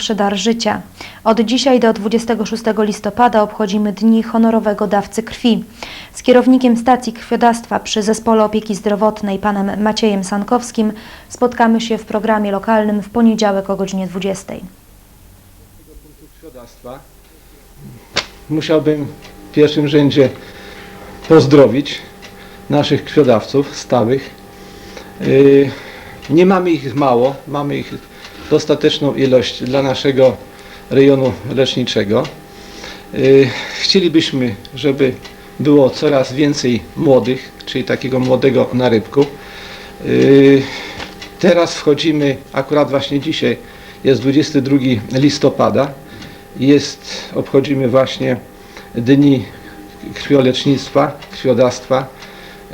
największy dar życia. Od dzisiaj do 26 listopada obchodzimy Dni Honorowego Dawcy Krwi. Z kierownikiem stacji krwiodawstwa przy Zespole Opieki Zdrowotnej panem Maciejem Sankowskim spotkamy się w programie lokalnym w poniedziałek o godzinie 20. punktu krwiodawstwa musiałbym w pierwszym rzędzie pozdrowić naszych krwiodawców stałych. Yy, Nie mamy ich mało, mamy ich dostateczną ilość dla naszego rejonu leczniczego. Yy, Chcielibyśmy, żeby było coraz więcej młodych, czyli takiego młodego narybku. Yy, Teraz wchodzimy, akurat właśnie dzisiaj jest 22 listopada, jest, obchodzimy właśnie dni krwiolecznictwa, krwiodawstwa.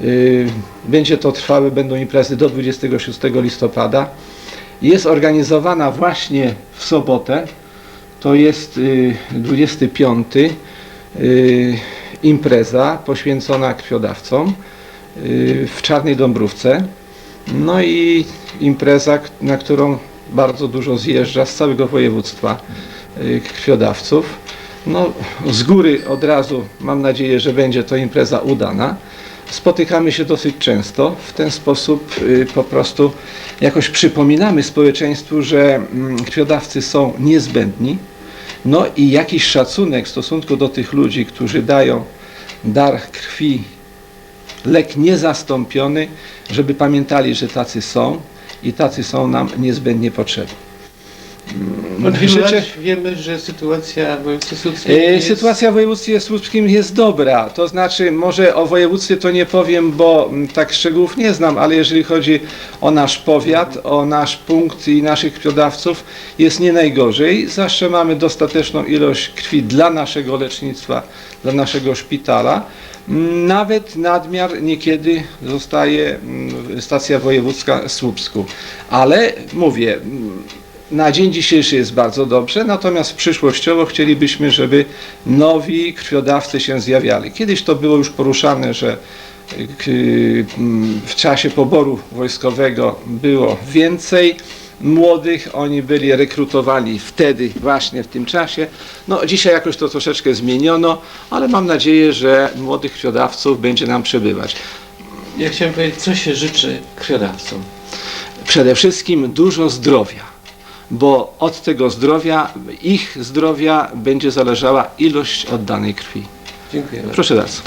Yy, Będzie to trwały, będą imprezy do 26 listopada. Jest organizowana właśnie w sobotę, to jest yy, 25 yy, impreza poświęcona krwiodawcom yy, w Czarnej Dąbrówce. No i impreza, na którą bardzo dużo zjeżdża z całego województwa y, krwiodawców. No, z góry od razu mam nadzieję, że będzie to impreza udana. Spotykamy się dosyć często. W ten sposób y, po prostu jakoś przypominamy społeczeństwu, że mm, krwiodawcy są niezbędni. No i jakiś szacunek w stosunku do tych ludzi, którzy dają dar krwi lek niezastąpiony, żeby pamiętali, że tacy są i tacy są nam niezbędnie potrzebni. Życzę- lat wiemy, że sytuacja w województwie słupskim E, jest... Sytuacja w województwie słupskim jest dobra, to znaczy może o województwie to nie powiem, bo mm, tak szczegółów nie znam, ale jeżeli chodzi o nasz powiat, o nasz punkt i naszych krwiodawców jest nie najgorzej, zawsze mamy dostateczną ilość krwi dla naszego lecznictwa, dla naszego szpitala. Mm, Nawet nadmiar niekiedy zostaje mm, stacja wojewódzka w Słupsku, ale mówię, na dzień dzisiejszy jest bardzo dobrze, natomiast przyszłościowo chcielibyśmy, żeby nowi krwiodawcy się zjawiali. Kiedyś to było już poruszane, że y, w czasie poboru wojskowego było więcej młodych, oni byli rekrutowani wtedy, właśnie w tym czasie. No dzisiaj jakoś to troszeczkę zmieniono, ale mam nadzieję, że młodych krwiodawców będzie nam przybywać. Ja chciałem powiedzieć, co się życzy krwiodawcom. przede wszystkim dużo zdrowia, bo od tego zdrowia, ich zdrowia będzie zależała ilość oddanej krwi. Dziękuję bardzo. Proszę bardzo.